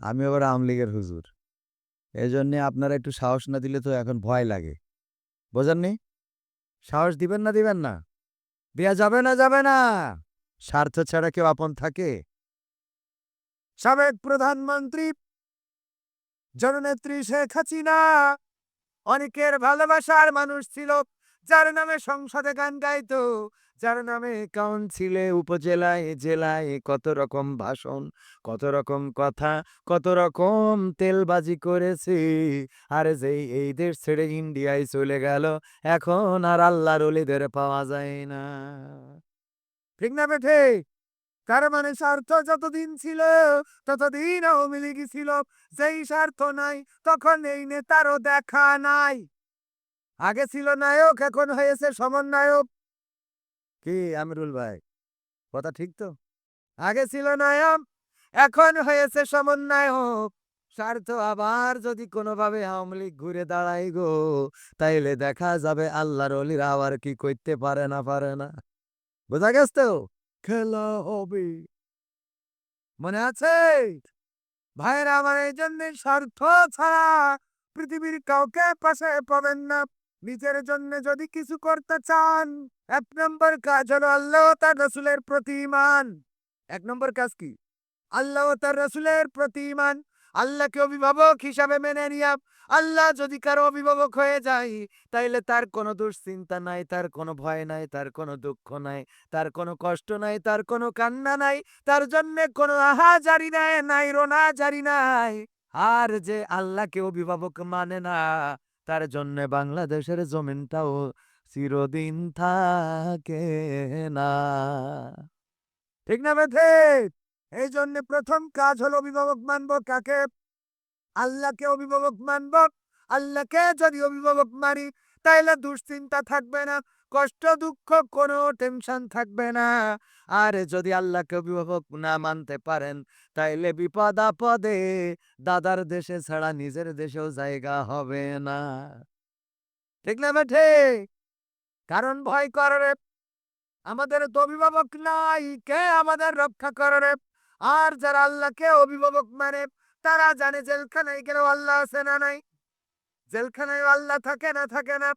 আমি আবার আওয়ামী লীগের হুজুর। এজন্যে আপনারা একটু সাহস না দিলে তো এখন ভয় লাগে। বোঝেননি? সাহস দিবেন না দিবেন না? দেয়া যাবে না যাবে না। স্বার্থ ছাড়া কেউ আপন থাকে? সাবেক প্রধানমন্ত্রী জননেত্রী শেখ হাসিনা অনেকের ভালোবাসার মানুষ ছিল, যার নামে সংসদে গান গাইতো যার নামে কাউন্সিলে, উপজেলায়, জেলায় কত রকম ভাষণ, কত রকম কথা, কত রকম তেলবাজি করেছে। আর যেই এই দেশ ছেড়ে ইন্ডিয়ায় চলে গেল, এখন আর আল্লাহর অলিদের পাওয়া যায় না। ঠিক না বেঠে তার মানে স্বার্থ যতদিন ছিল, ততদিন আওয়ামী লীগই ছিল। যেই স্বার্থ নাই, তখন এই নেতারও দেখা নাই। আগে ছিল নায়ক, এখন হয়েছে সমন্বয়ক। কি আমিরুল ভাই? কথা ঠিক তো? আগে ছিল নায়ক এখন হয়েছে সমন্বয়ক। স্বার্থ আবার যদি কোনোভাবে আওয়ামী লীগ ঘুরে দাঁড়াই গো, তাইলে দেখা যাবে আল্লাহর অলিরা আবার কি করতে পারে না পারে না। বোঝা গেছ তো? খেলা হবে। মনে আছে? ভাইরা আমার এই জন্য স্বার্থ ছাড়া পৃথিবীর কাউকে পাশে পাবেন না। নিজের জন্য যদি কিছু করতে চান, এক নম্বর কাজ হলো আল্লাহ তার রসুলের প্রতি ইমান এক নম্বর কাজ কি? আল্লাহ তার রসুলের প্রতি ইমান আল্লাহকে অভিভাবক হিসাবে মেনে নিয়া আল্লাহ যদি কারও অভিভাবক হয়ে যায়, তাইলে তার কোনো দুশ্চিন্তা নাই, তার কোনো ভয় নাই, তার কোনো দুঃখ নাই, তার কোনো কষ্ট নাই, তার কোনো কান্না নাই, তার জন্যে কোনো আহা জারি নাই নাই রোনা জারি নাই। আর যে আল্লাহকে অভিভাবক মানে না তার জন্যে বাংলাদেশের জমিনটাও চিরদিন থাকে না। ঠিক না বেথে এই জন্য প্রথম কাজ হলো অভিভাবক মানব কাকে? আল্লাহকে অভিভাবক মানব? আল্লাহকে যদি অভিভাবক মারি তাইলে দুশ্চিন্তা থাকবে না। কষ্ট, দুঃখ, কোনো টেনশন থাকবে না। আর যদি আল্লাহকে অভিভাবক না মানতে পারেন, তাইলে বিপদ আপদে দাদার দেশে ছাড়া নিজের দেশেও জায়গা হবে না। ঠিক না বেঠে কারণ ভয় করে আমাদের তো অভিভাবক নাই, কে আমাদের রক্ষা করে আর যারা আল্লাহকে অভিভাবক মানে তারা জানে জেলখানায় গেলেও আল্লাহ আছে না নাই? জেলখানায় আল্লাহ থাকে না থাকে না?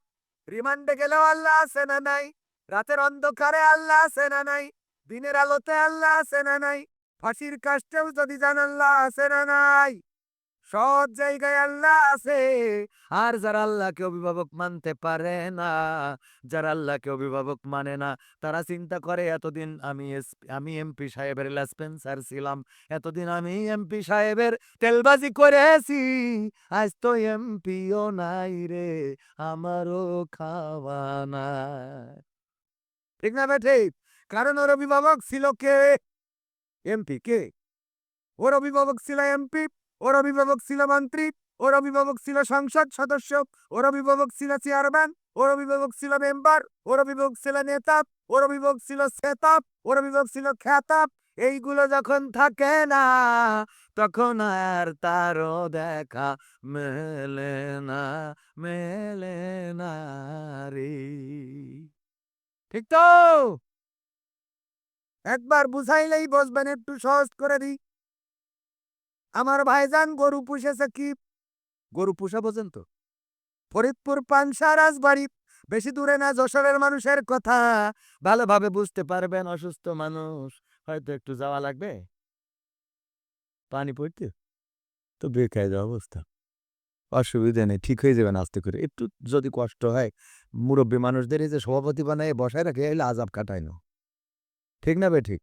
রিমান্ডে গেলেও আল্লাহ আছে না নাই রাতের অন্ধকারে আল্লাহ আছে না নাই দিনের আলোতে আল্লাহ আছে না নাই ফাঁসির কাষ্টেও যদি জান আল্লাহ আছে না নাই সব জায়গায় আল্লাহ আছে। আর যারা আল্লাহকে অভিভাবক মানতে পারে না, যারা আল্লাহকে অভিভাবক মানে না, তারা চিন্তা করে, এতদিন আমি আমি এমপি সাহেবের স্পেন্সার ছিলাম, এতদিন আমি এমপি সাহেবের তেলবাজি করেছি, আজ তো এমপিও নাই রে, আমারও খাওয়া নাই। ঠিক না বেঠে কারণ ওর অভিভাবক ছিল কে? এমপি, কে? ওর অভিভাবক ছিল এমপি ওর অভিভাবক ছিল মন্ত্রী, ওর অভিভাবক ছিল সংসদ সদস্য, ওর অভিভাবক ছিল চেয়ারম্যান, ওর অভিভাবক ছিল মেম্বার, ওর অভিভাবক ছিল নেতা, ওর অভিভাবক ছিল সেতাপ ওর অভিভাবক ছিল খ্যাতাপ এইগুলো যখন থাকে না, তখন আর তারও দেখা মেলে না মেলে না রে। ঠিক তো? একবার বুঝাইলেই বসবেন, একটু সহজ করে দিই। আমার ভাইজান গরু পুষেছে কি? গরু পুষা বোঝেন তো ফরিদপুর পানসা রাজবাড়ি বেশি দূরে না, যশোরের মানুষের কথা। ভালোভাবে বুঝতে পারবেন, অসুস্থ মানুষ। হয়তো একটু যাওয়া লাগবে। পানি পড়তে? তো বেকায়দা অবস্থা। অসুবিধা নেই, ঠিক হয়ে যাবেন আস্তে করে। একটু যদি কষ্ট হয়, মুরব্বী মানুষদের এই যে সভাপতি বানায়, বসায় রাখে, এলে আজাব কাটায় না। ঠিক না বে ঠিক?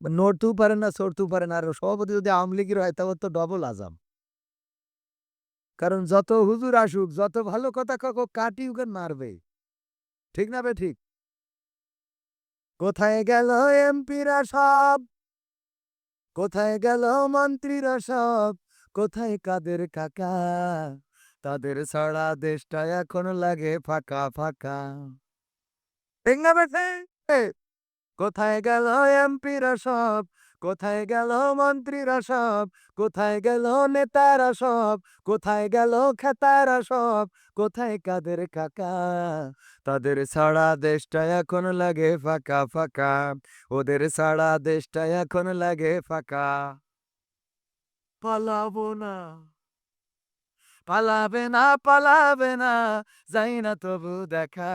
নড়তেও পারেন না চড়তেও পারেন আর সভাপতি যদি আওয়ামী লীগের হয়, তাহলে তো ডবল আজাম। কারণ যত হুজুর আসুক, যত ভালো কথা কাকো কাটি উকে মারবে। ঠিক না বে ঠিক? কোথায় গেল এমপিরা সব? কোথায় গেল মন্ত্রীরা সব? কোথায় কাদের কাকা? তাদের ছাড়া দেশটা এখন লাগে ফাঁকা ফাঁকা। ঠিক না কোথায় গেল এমপিরা সব? কোথায় গেল মন্ত্রীরা সব? কোথায় গেল নেতারা সব? কোথায় গেল খেতারা সব? কোথায় কাদের কাকা? তাদের ছাড়া দেশটা এখন লাগে ফাঁকা ফাঁকা। ওদের ছাড়া দেশটা এখন লাগে ফাঁকা। পালাবো না। পালাবে না পালাবে না। যাই না তবু দেখা।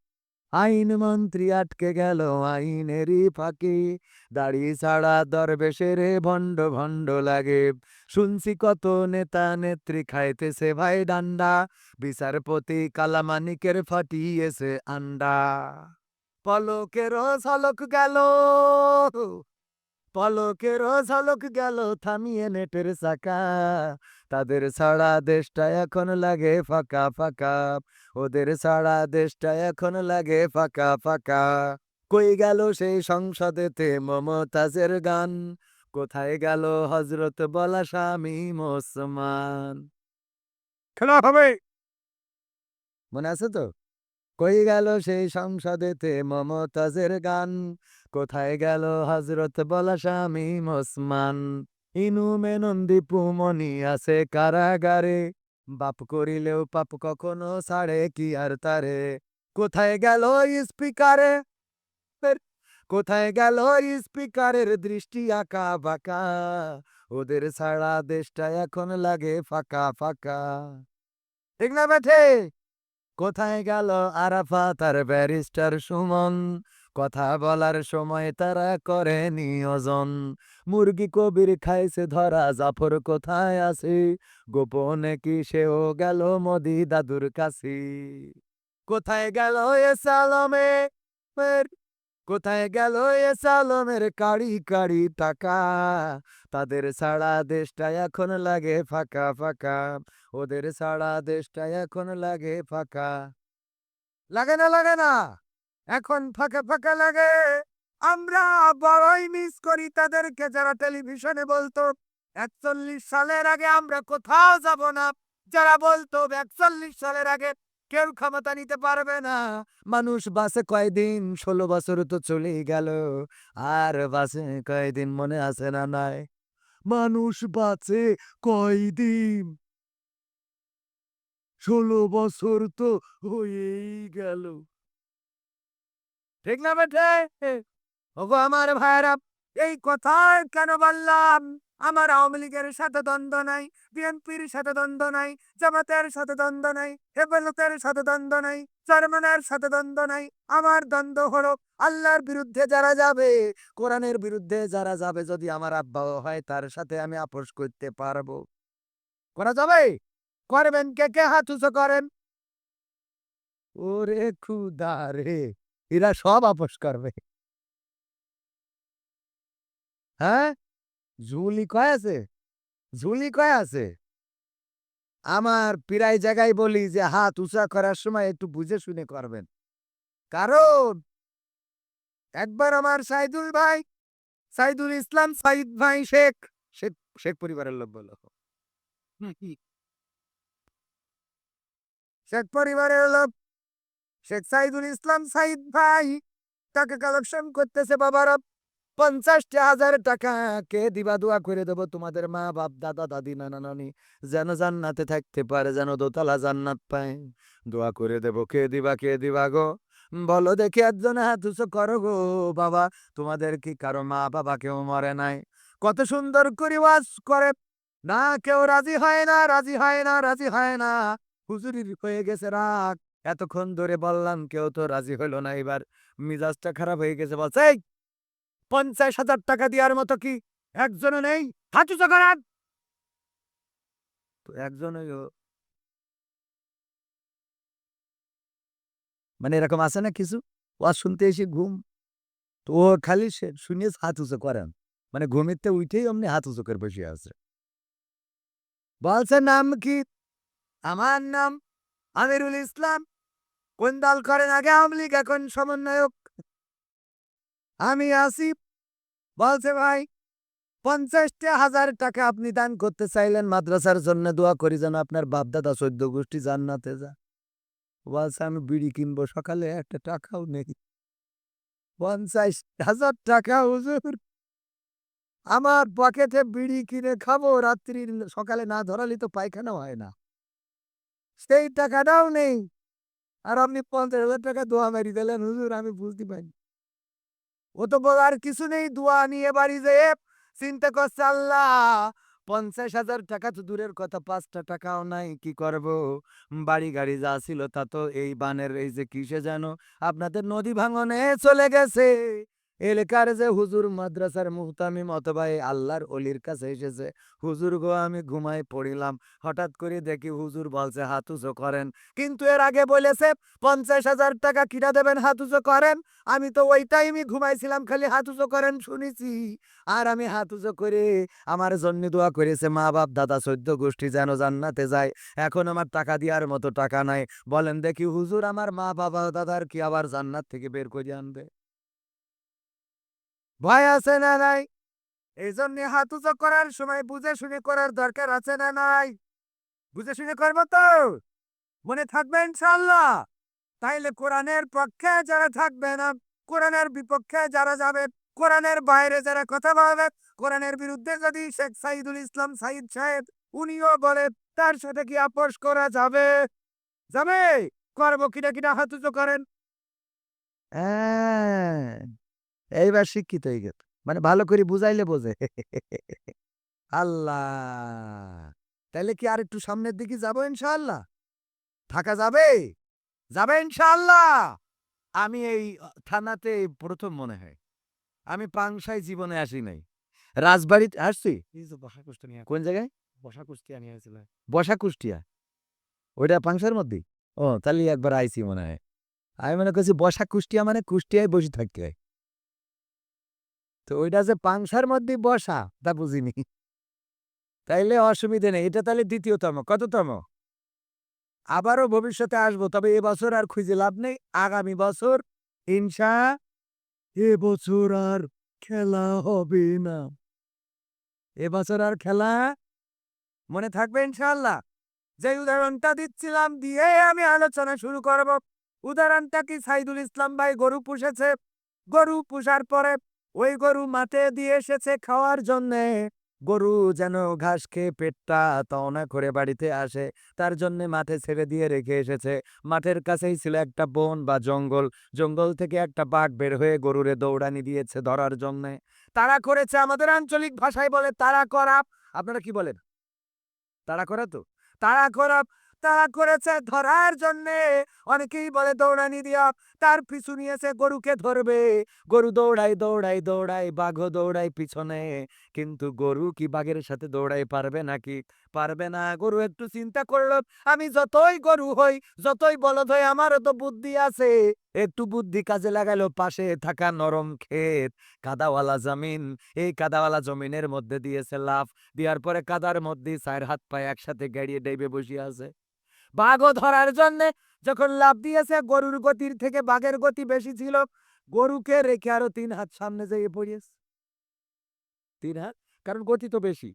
আইন মন্ত্রী আটকে গেল আইনেরই ফাঁকে। দাড়ি ছাড়া দরবেশের ভণ্ড ভণ্ড লাগে। শুনছি কত নেতা নেত্রী খাইতেছে ভাই ডান্ডা। বিচারপতি কালামানিকের ফাটিয়েছে আন্ডা। পলকের ঝলক গেল। পলকের ঝলক গেল থামিয়ে নেটের চাকা। তাদের ছাড়া দেশটা এখন লাগে ফাঁকা ফাঁকা। ওদের ছাড়া দেশটা এখন লাগে ফাঁকা ফাঁকা। কই গেল সেই সংসদেতে মমতাজের গান? কোথায় গেল হজরত বলা স্বামী মোসমান? খেলা হবে! মনে আছে তো? কই গেল সেই সংসদেতে মমতাজের গান? কোথায় গেল হজরত বলা স্বামী মোসমান? ইনু মেনন্দি পুমনি আছে কারাগারে। বাপ করিলেও পাপ কখনো ছাড়ে, কি আর তারে? কোথায় গেল স্পিকারে? কোথায় গেল স্পিকারের দৃষ্টি আঁকা বাঁকা? ওদের ছাড়া দেশটা এখন লাগে ফাঁকা ফাঁকা। ঠিক না বেঠে? কোথায় গেল আরাফা তার ব্যারিস্টার সুমন? কথা বলার সময় তারা করে নিয়োজন। মুরগি কবির খাইছে ধরা, জাফর কোথায় আছে? গোপনে কি সেও গেল মোদি দাদুর কাছে? কোথায় গেল এ সালমে? কোথায় গেল এ সালমের কাড়ি কাড়ি টাকা? তাদের ছাড়া দেশটা এখন লাগে ফাঁকা ফাঁকা। ওদের ছাড়া দেশটা এখন লাগে ফাঁকা। লাগে না লাগে না! এখন ফাঁকা ফাঁকা লাগে। আমরা বড়ই মিস করি তাদেরকে যারা টেলিভিশনে বলতো, একচল্লিশ সালের আগে আমরা কোথাও যাব না। যারা বলতো, একচল্লিশ সালের আগে কেউ ক্ষমতা নিতে পারবে না। মানুষ বাসে কয়দিন, ষোলো বছর তো চলেই গেল। আর বাসে কয়দিন মনে আছে না নাই? মানুষ বাঁচে কয়দিন? ষোলো বছর তো হয়েই গেল। ঠিক না বেঠে? ওগো আমার ভাইরা এই কথায় কেন বললাম? আমার আওয়ামী লীগের সাথে দ্বন্দ্ব নাই, বিএনপির সাথে দ্বন্দ্ব নাই, জামাতের সাথে দ্বন্দ্ব নাই, হেফাজতের সাথে দ্বন্দ্ব নাই, জার্মানের সাথে দ্বন্দ্ব নাই। আমার দ্বন্দ্ব হলো আল্লাহর বিরুদ্ধে যারা যাবে, কোরআনের বিরুদ্ধে যারা যাবে, যদি আমার আব্বাও হয়, তার সাথে আমি আপোষ করতে পারব। করা যাবে? করবেন কে? কে হাত উঁচু করেন? ওরে খুদা রে! এরা সব আপোষ করবে। হ্যাঁ? ঝুলি কয় আছে? ঝুলি কয় আছে? আমার প্রায় জায়গায় বলি যে হাত উঁচা করার সময় একটু বুঝে শুনে করবেন। কারণ একবার আমার সাইদুল ভাই সাইদুল ইসলাম সাইদ ভাই শেখ শেখ শেখ পরিবারের লোক বলো শেখ পরিবারের লোক শেখ সাইদুল ইসলাম সাইদ ভাই টাকা কালেকশন করতেছে বাবারা। পঞ্চাশটি হাজার টাকা কে দিবা দোয়া করে দেবো তোমাদের মা, বাপ, দাদা, দাদি, নানা, নানি। যেন জান্নাতে থাকতে পারে, যেন দোতলা জান্নাত পায়। দোয়া করে দেবো, কে দিবা কে দিবা গো? বলো দেখি একজন হাত উঁচু করো গো বাবা। তোমাদের কি কারও মা বাবা কেউ মরে নাই? কত সুন্দর করে ওয়াজ করে। না কেউ রাজি হয় না, রাজি হয় না, রাজি হয় না। হুজুরির হয়ে গেছে রাগ। এতক্ষণ ধরে বললাম কেউ তো রাজি হইল না এবার মিজাজটা খারাপ হয়ে গেছে বলছে "এই, পঞ্চাশ হাজার টাকা দেওয়ার মতো কি একজনও নেই? হাঁটু করান তো একজন মানে এরকম আছে না কিছু? ওয়াজ শুনতে এসে ঘুম। তো ও খালি সে শুনে হাত উঁচু করেন। মানে ঘুমিতে উঠেই অমনি হাত উঁচু করে বসে আছে। বলছে নাম কি? আমার নাম আমিরুল ইসলাম। কোন দল করেন? আগে আওয়ামী লীগ, এখন সমন্বয়ক। আমি আসিফ বলছে, ভাই, পঞ্চাশটা হাজার টাকা আপনি দান করতে চাইলেন মাদ্রাসার জন্য, দোয়া করি যেন আপনার বাপদাদা চোদ্দ গোষ্ঠী জান্নাতে যা বলছে, আমি বিড়ি কিনবো সকালে, একটা টাকাও নেই। পঞ্চাশ হাজার টাকা, হুজুর। আমার পকেটে বিড়ি কিনে খাব, রাত্রির সকালে না ধরালে তো পায়খানাও হয় না। সেই টাকাটাও নেই। আর আপনি পঞ্চাশ হাজার টাকা দোয়া মারি দিলেন, হুজুর, আমি বুঝতে পারি ও তো বলার কিছু নেই, দোয়া নিয়ে বাড়ি যে চিন্তা করছে, আল্লাহ, পঞ্চাশ হাজার টাকা তো দূরের কথা, পাঁচটা টাকাও নাই, কি করব? বাড়ি গাড়ি যা ছিল তা তো এই বানের, এই যে কিসে জানো আপনাদের নদী ভাঙনে চলে গেছে। এলাকার যে হুজুর মাদ্রাসার মুহতামিম অথবা এই আল্লাহর অলির কাছে এসেছে, হুজুর গো, আমি ঘুমাই পড়িলাম। হঠাৎ করে দেখি হুজুর বলছে, হাত উঁচু করেন। কিন্তু এর আগে বলেছে, পঞ্চাশ হাজার টাকা কিনা দেবেন, হাত উঁচু করেন। আমি তো ওই টাইমই ঘুমাইছিলাম, খালি হাত উঁচু করেন শুনেছি। আর আমি হাত উঁচু করে আমার জন্য দোয়া করেছে মা বাপ দাদা চোদ্দ গোষ্ঠী যেন জান্নাতে যায়। এখন আমার টাকা দেওয়ার মতো টাকা নাই। বলেন দেখি হুজুর, আমার মা বাবা দাদার কি আবার জান্নাত থেকে বের করে আনবে? ভয় আছে না নাই? এই জন্য হাত করার সময় বুঝে শুনে করার দরকার আছে না নাই? বুঝে শুনে করব তো? মনে থাকবে ইনশাল্লাহ তাইলে কোরআনের পক্ষে যারা থাকবে না, কোরআনের বিপক্ষে যারা যাবে, কোরআনের বাইরে যারা কথা বলবে, কোরআনের বিরুদ্ধে যদি শেখ সাইদুল ইসলাম সাইদ সাহেব উনিও বলে, তার সাথে কি আপোষ করা যাবে? যাবে? করব, কিনা কিনা হাত উঁচু করেন। হ্যাঁ। এইবার শিক্ষিত হয়ে গেল মানে ভালো করে বুঝাইলে বোঝে। আল্লাহ! তাহলে কি আর একটু সামনের দিকে যাব ইনশাল্লাহ থাকা যাবে? যাবে ইনশাআল্লাহ! আমি এই থানাতে প্রথম মনে হয়। আমি পাংশায় জীবনে আসি নাই। রাজবাড়িতে আসছি? কোন জায়গায়? বসা কুষ্টিয়া নিয়ে বসা কুষ্টিয়া ওইটা পাংশার মধ্যে? ও তাহলে একবার আইছি মনে হয়। আমি মনে করছি বসা কুষ্টিয়া মানে কুষ্টিয়ায় বসে থাকতে হয়। তো ওইটা যে পাংশার মধ্যে বসা, তা বুঝিনি। তাইলে অসুবিধে নেই, এটা তাহলে দ্বিতীয়তম, কততম? আবারও ভবিষ্যতে আসব, তবে এবছর আর খুঁজে লাভ নেই, আগামী বছর ইনশা এবছর আর খেলা হবে না। এবছর আর খেলা মনে থাকবে ইনশাল্লাহ যে উদাহরণটা দিচ্ছিলাম দিয়ে আমি আলোচনা শুরু করব। উদাহরণটা কি সাইদুল ইসলাম ভাই গরু পুষেছে? গরু পুষার পরে ওই গরু মাঠে দিয়ে এসেছে খাওয়ার জন্যে। গরু যেন ঘাস খেয়ে পেটটা তওনা করে বাড়িতে আসে, তার জন্যে মাঠে ছেড়ে দিয়ে রেখে এসেছে। মাঠের কাছেই ছিল একটা বন বা জঙ্গল। জঙ্গল থেকে একটা বাঘ বের হয়ে গরুরে দৌড়ানি দিয়েছে ধরার জন্যে। তারা করেছে আমাদের আঞ্চলিক ভাষায় বলে তারা করাপ। আপনারা কি বলেন? তারা করা তো তারা করা তারা করেছে ধরার জন্যে। অনেকেই বলে, দৌড়ানি দিয়া, তার পিছু নিয়েছে গরুকে ধরবে। গরু দৌড়াই দৌড়াই দৌড়াই বাঘ দৌড়াই পিছনে। কিন্তু গরু কি বাঘের সাথে দৌড়াই পারবে নাকি? পারবে না। গরু একটু চিন্তা করল, আমি যতই গরু হই, যতই বলদ হই, আমারও তো বুদ্ধি আছে। একটু বুদ্ধি কাজে লাগাইলো, পাশে থাকা নরম ক্ষেত, কাদাওয়ালা জমিন। এই কাদাওয়ালা জমিনের মধ্যে দিয়েছে লাফ। দেওয়ার পরে কাদার মধ্যে চার হাত পায়ে একসাথে গাড়িয়ে ডেবে বসে আছে। বাঘও ধরার জন্যে যখন লাভ দিয়েছে, গরুর গতির থেকে বাঘের গতি বেশি ছিল, গরুকে রেখে আরও তিন হাত সামনে যেয়ে পড়িয়েছে। তিন হাত? কারণ গতি তো বেশি।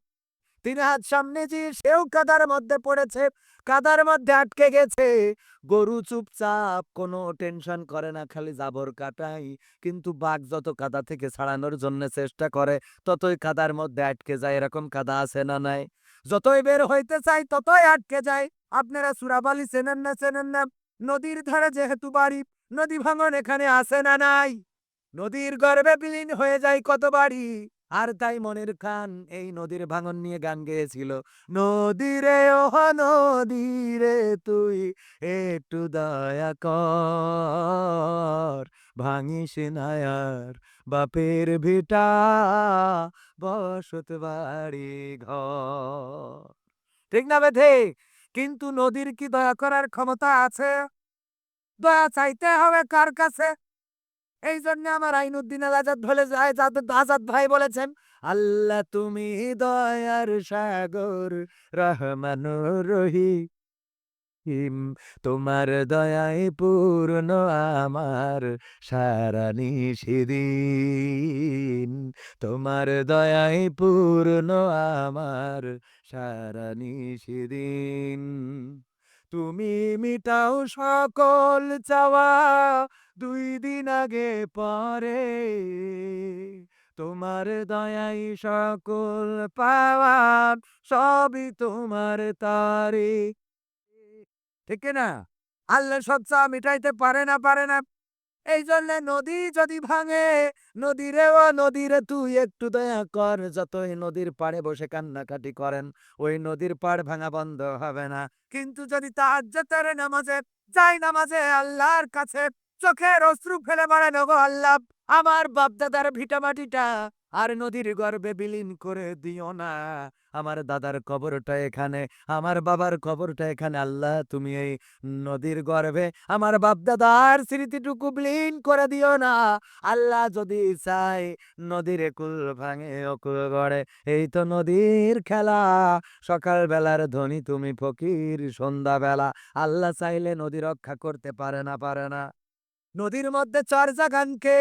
তিন হাত সামনে যে সেও কাদার মধ্যে পড়েছে, কাদার মধ্যে আটকে গেছে। গরু চুপচাপ, কোনো টেনশন করে না, খালি জাবর কাটাই। কিন্তু বাঘ যত কাদা থেকে ছাড়ানোর জন্য চেষ্টা করে, ততই কাদার মধ্যে আটকে যায়, এরকম কাদা আছে না নাই? যতই বের হইতে চাই, ততই আটকে যায় আপনারা সুরাবালি চেনেন না চেনেন না? নদীর ধারে যেহেতু বাড়ি, নদী ভাঙন এখানে আসে না নাই? নদীর গর্ভে বিলীন হয়ে যায় কত বাড়ি? আর তাই মনের খান এই নদীর ভাঙন নিয়ে গান গেয়েছিল। নদীরে ও নদীরে, তুই একটু দয়া কর। ভাঙিস নায়ার বাপের ভিটা বসত বাড়ি ঘর। ঠিক না বেঠে কিন্তু নদীর কি দয়া করার ক্ষমতা আছে? দয়া চাইতে হবে কার কাছে? এই জন্য আমার আইনুদ্দিন আজাদ বলে যায় আজাদ ভাই বলেছেন, আল্লাহ তুমি দয়ার সাগর রহমানুর রহিম তোমার দয়ায় পূর্ণ আমার সারা নিষিদিন তোমার দয়ায় পূর্ণ আমার সারা নিষিদিন তুমি মিটাও সকল চাওয়া দুই দিন আগে পরে। তোমার দয়াই সকল পাওয়া সবই তোমার তারে। ঠিক না আল্লাহ সব মিটাইতে পারে না পারে না। এই জন্য নদী যদি ভাঙে, নদীরে ও নদীরে তুই একটু দয়া কর, যতই নদীর পাড়ে বসে কান্নাকাটি করেন, ওই নদীর পাড় ভাঙা বন্ধ হবে না। কিন্তু যদি তাহাজ্জতের নামাজে, যাই নামাজে আল্লাহর কাছে চোখের অশ্রু ফেলে বাড়ানো গো আল্লাহ, আমার বাপদাদার ভিটামাটিটা আর নদীর গর্ভে বিলীন করে দিও না। আমার দাদার কবরটা এখানে, আমার বাবার কবরটা এখানে। আল্লাহ, তুমি এই নদীর গর্ভে আমার বাপদাদার স্মৃতিটুকু বিলীন করে দিও না। আল্লাহ যদি চাই নদীর একুল ভাঙে, অকুল গড়ে, এই তো নদীর খেলা। সকাল বেলার ধনী তুমি ফকির সন্ধ্যা বেলা আল্লাহ চাইলে নদী রক্ষা করতে পারে না পারে না। নদীর মধ্যে চর জাগানকে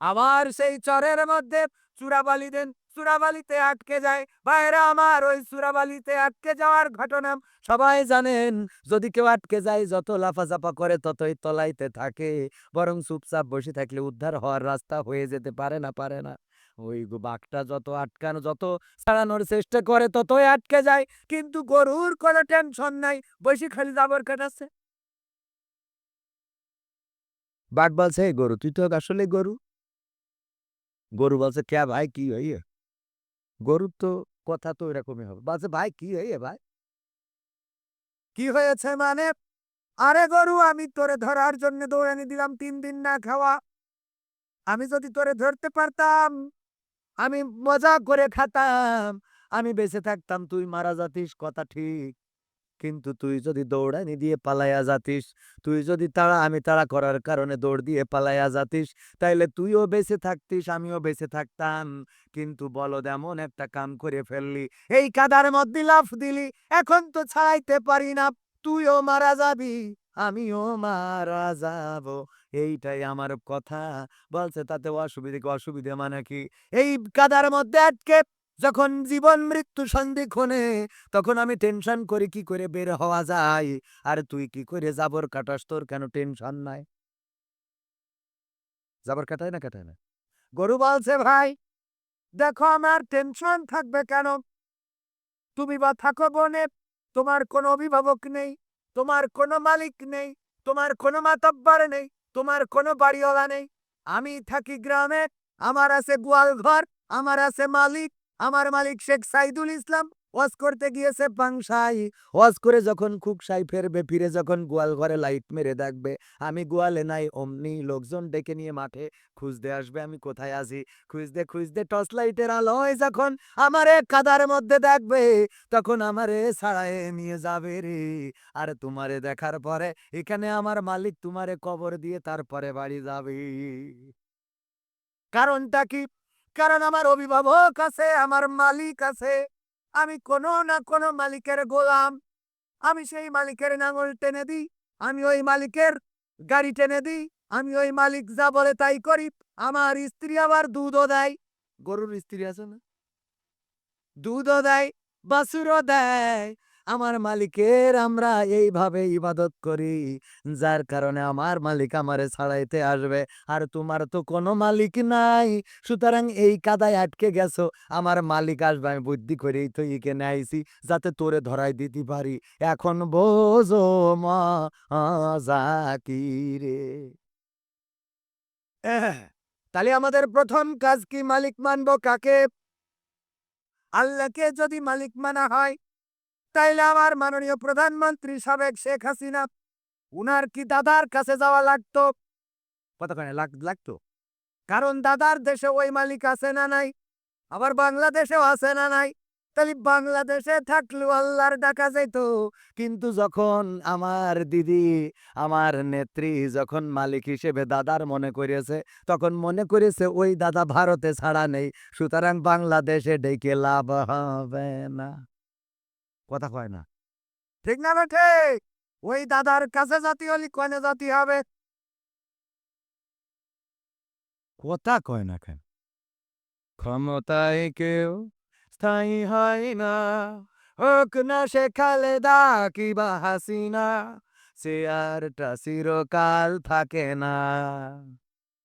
আমার সেই চরের মধ্যে চূড়াবালি দেন। চূড়াবালিতে আটকে যায়। বাইরে আমার, ওই চূড়াবালিতে আটকে যাওয়ার ঘটনা সবাই জানেন। যদি কেউ আটকে যায়, যত লাফাঝাপা করে ততই তলাইতে থাকে। বরং চুপচাপ বসে থাকলে উদ্ধার হওয়ার রাস্তা হয়ে যেতে পারে না পারে না। ওই বাঘটা যত আটকানো, যত ছাড়ানোর চেষ্টা করে, ততই আটকে যায়। কিন্তু গরুর কোনো টেনশন নাই। বসে খালি জাবর কাটাচ্ছে। বাঘ বলছে "এই গরু, তুই তো আসলে গরু। গরু বলছে, কে ভাই, কি হইয়ে? গরুর তো কথা তো এরকমই হবে। বলছে, ভাই, কি হইয়ে ভাই? কি হয়েছে মানে? আরে গরু, আমি তোরে ধরার জন্য দৌড়ানি দিলাম, তিন দিন না খাওয়া। আমি যদি তোরে ধরতে পারতাম, আমি মজা করে খাতাম। আমি বেঁচে থাকতাম, তুই মারা যাতিস, কথা ঠিক। কিন্তু তুই যদি দৌড়ানি দিয়ে পালাইয়া যাতিস, তুই যদি তাড়া, আমি তাড়া করার কারণে দৌড় দিয়ে পালাইয়া যাতিস, তাইলে তুইও বেঁচে থাকতিস, আমিও বেঁচে থাকতাম। কিন্তু বলদ এমন একটা কাম করে ফেললি, এই কাদার মধ্যে লাফ দিলি, এখন তো ছাড়াইতে পারি না, তুইও মারা যাবি, আমিও মারা যাব। এইটাই আমার কথা, বলছে তাতে অসুবিধে অসুবিধে মানে কি? এই কাদার মধ্যে আটকে যখন জীবন মৃত্যু সন্ধিক্ষণে তখন আমি টেনশন করি, কি করে বের হওয়া যায়? আর তুই কি করে জাবর কাটাস? তোর কেন টেনশন নাই? জাবর কাটায় না কাটায় না? গরু বলছে, ভাই, দেখো আমার টেনশন থাকবে কেন? তুমি বা থাকো বনে, তোমার কোনো অভিভাবক নেই, তোমার কোনো মালিক নেই, তোমার কোনো মাতব্বার নেই, তোমার কোনো বাড়িওয়ালা নেই। আমি থাকি গ্রামে, আমার আছে গোয়াল ঘর আমার আছে মালিক আমার মালিক শেখ সাইদুল ইসলাম ওয়াজ করতে গিয়েছে পাংশাই ওয়াজ করে যখন খুকসাই ফেরবে, ফিরে যখন গোয়াল ঘরে লাইট মেরে দেখবে, আমি গোয়ালে নাই, অমনি লোকজন ডেকে নিয়ে মাঠে খুঁজতে আসবে, আমি কোথায় আছি? খুঁজতে খুঁজতে টর্চ লাইটের আলোয় যখন আমারে কাদার মধ্যে দেখবে, তখন আমারে ছাড়ায় নিয়ে যাবে রে। আর তোমারে দেখার পরে এখানে আমার মালিক তোমারে কবর দিয়ে তারপরে বাড়ি যাবে। কারণটা কি? কারণ আমার অভিভাবক আছে, আমার মালিক আছে। আমি কোনো না কোনো মালিকের গোলাম। আমি সেই মালিকের নাঙল টেনে দিই, আমি ওই মালিকের গাড়ি টেনে দিই, আমি ওই মালিক যা বলে তাই করি, আমার স্ত্রী আবার দুধও দেয়। গরুর স্ত্রী আছে না? দুধও দেয়, বাছুরও দেয়। আমার মালিকের আমরা এইভাবে ইবাদত করি, যার কারণে আমার মালিক আমারে ছাড়াইতে আসবে। আর তোমার তো কোনো মালিক নাই, সুতরাং এই কাদায় আটকে গেছো, আমার মালিক আসবে, আমি বুদ্ধি করেই তো এখানে আইছি যাতে তোরে ধরাই দিতে পারি। এখন বোঝো মা কি রে। তাহলে আমাদের প্রথম কাজ কি মালিক মানবো কাকে? আল্লাহকে যদি মালিক মানা হয় তাইলে আমার মাননীয় প্রধানমন্ত্রী সাবেক শেখ হাসিনা, উনার কি দাদার কাছে যাওয়া লাগতো? কতখানে লাগতো? কারণ দাদার দেশে ওই মালিক আছে না নাই? আবার বাংলাদেশেও আছে না নাই? তাহলে বাংলাদেশে থাকলেও আল্লাহর ডাকা যেত কিন্তু যখন আমার দিদি, আমার নেত্রী যখন মালিক হিসেবে দাদার মনে করেছে তখন মনে করেছে ওই দাদা ভারতে ছাড়া নেই, সুতরাং বাংলাদেশে ডেকে লাভ হবে না। কথা কয় না। ঠিক না বেঠে ওই দাদার কাছে জাতি হলে কনে জাতি হবে? কথা কয় না কেন? ক্ষমতায় কেউ স্থায়ী হয় না। হোক না সে খালেদা কিবা হাসিনা চেয়ারটা চিরকাল থাকে না।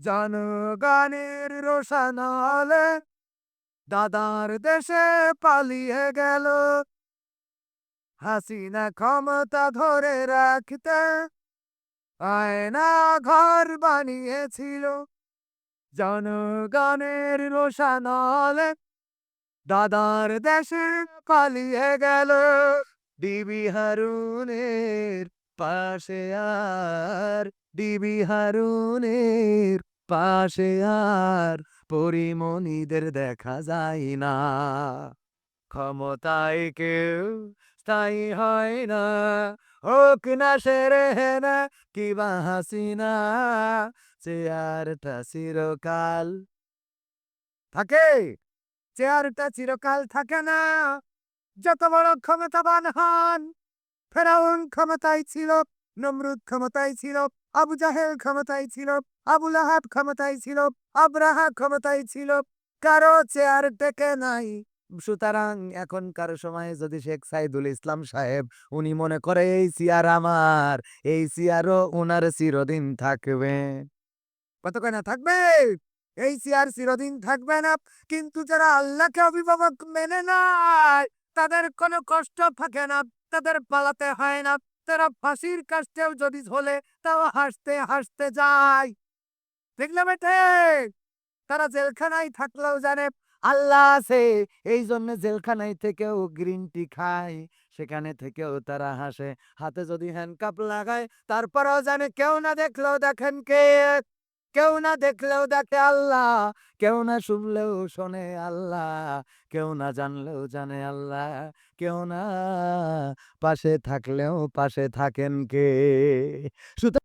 জনগণের রোশানালে দাদার দেশে পালিয়ে গেল। হাসিনা ক্ষমতা ধরে রাখতে আয়না ঘর বানিয়েছিল। জনগণের রোশানালে দাদার দেশে পালিয়ে গেল। ডিবি হারুনের পাশে আর ডিবি হারুনের পাশে আর পরিমণিদের দেখা যায় না। ক্ষমতায় কেউ স্থায়ী হয় না। হোক না সেরে না কিবা হাসিনা চেয়ারটা চিরকাল থাকে। চেয়ারটা চিরকাল থাকে না। যত বড় ক্ষমতাবান হন, ফেরাউন ক্ষমতায় ছিল, নমরুদ ক্ষমতায় ছিল আবু জাহেল ক্ষমতায় ছিল, আবু লাহাব ক্ষমতায় ছিল, আব্রাহা ক্ষমতায় ছিল, কারও চেয়ার টেকে নাই। সুতরাং এখনকার সময়ে যদি শেখ সাইদুল ইসলাম সাহেব, উনি মনে করে, এই চেয়ার আমার, এই চেয়ারও ওনার চিরদিন থাকবে। কত না থাকবে। এই চেয়ার চিরদিন থাকবে না। কিন্তু যারা আল্লাহকে অভিভাবক মেনে নেয়, তাদের কোনো কষ্ট থাকে না, তাদের পালাতে হয় না। তারা ফাঁসির কাছেও যদি ঝোলে, তাও হাসতে হাসতে যায়। দেখলাম ঠিক তারা জেলখানায় থাকলেও জানে, আল্লাহ আছে। এই জন্য জেলখানায় থেকেও গ্রিন টি খায়। সেখানে থেকেও তারা হাসে। হাতে যদি হ্যান্ড কাপ লাগায়, তারপরেও জানে, কেউ না দেখলেও দেখেন কে? কেউ না দেখলেও দেখে আল্লাহ, কেউ না শুনলেও শোনে আল্লাহ, কেউ না জানলেও জানে আল্লাহ, কেউ না পাশে থাকলেও পাশে থাকেন কে? সুতরাং